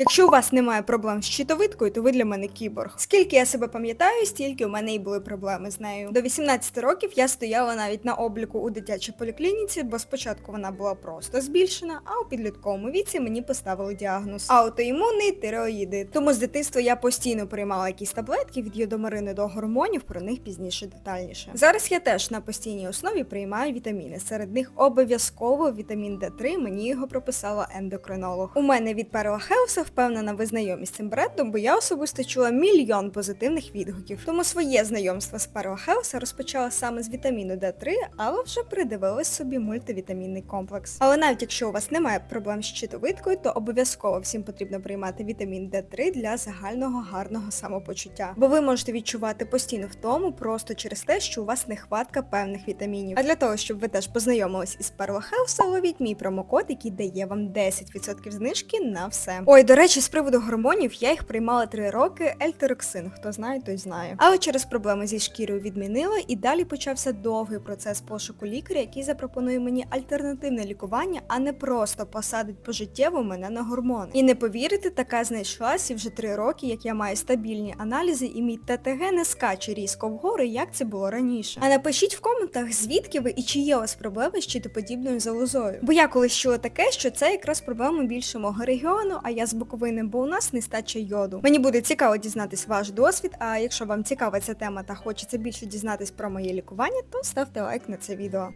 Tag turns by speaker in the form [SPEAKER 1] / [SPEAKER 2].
[SPEAKER 1] Якщо у вас немає проблем з щитовидкою, то ви для мене кіборг. Скільки я себе пам'ятаю, стільки у мене і були проблеми з нею. До 18 років я стояла навіть на обліку у дитячій поліклініці, бо спочатку вона була просто збільшена, а у підлітковому віці мені поставили діагноз аутоімунний тиреоїди. Тому з дитинства я постійно приймала якісь таблетки від йодомарини до гормонів, про них пізніше детальніше. Зараз я теж на постійній основі приймаю вітаміни. Серед них обов'язково вітамін Д3, мені його прописала ендокринолог. У мене від Перла Хелса впевнена, ви знайомі з цим брендом, бо я особисто чула мільйон позитивних відгуків. Тому своє знайомство з Перла Хелса розпочала саме з вітаміну Д3, але вже придивилась собі мультивітамінний комплекс. Але навіть якщо у вас немає проблем з щитовидкою, то обов'язково всім потрібно приймати вітамін Д3 для загального гарного самопочуття. Бо ви можете відчувати постійну втому просто через те, що у вас нехватка певних вітамінів. А для того, щоб ви теж познайомились із Perla Health, ловіть мій промокод, який дає вам 10% знижки на все. Ой, до речі, з приводу гормонів я їх приймала 3 роки ельтероксин. Хто знає, той знає. Але через проблеми зі шкірою відмінила, і далі почався довгий процес пошуку лікаря, який запропонує мені альтернативне лікування, а не просто посадить пожиттєво мене на гормони. І не повірите, така знайшлась і вже 3 роки, як я маю стабільні аналізи, і мій ТТГ не скаче різко вгору, як це було раніше. А напишіть в коментах, звідки ви і чи є у вас проблеми з щитоподібною залозою. Бо я колись чула таке, що це якраз проблема більше мого регіону, а я з Буковини, бо у нас нестача йоду. Мені буде цікаво дізнатись ваш досвід. А якщо вам цікава ця тема та хочеться більше дізнатись про моє лікування, то ставте лайк на це відео.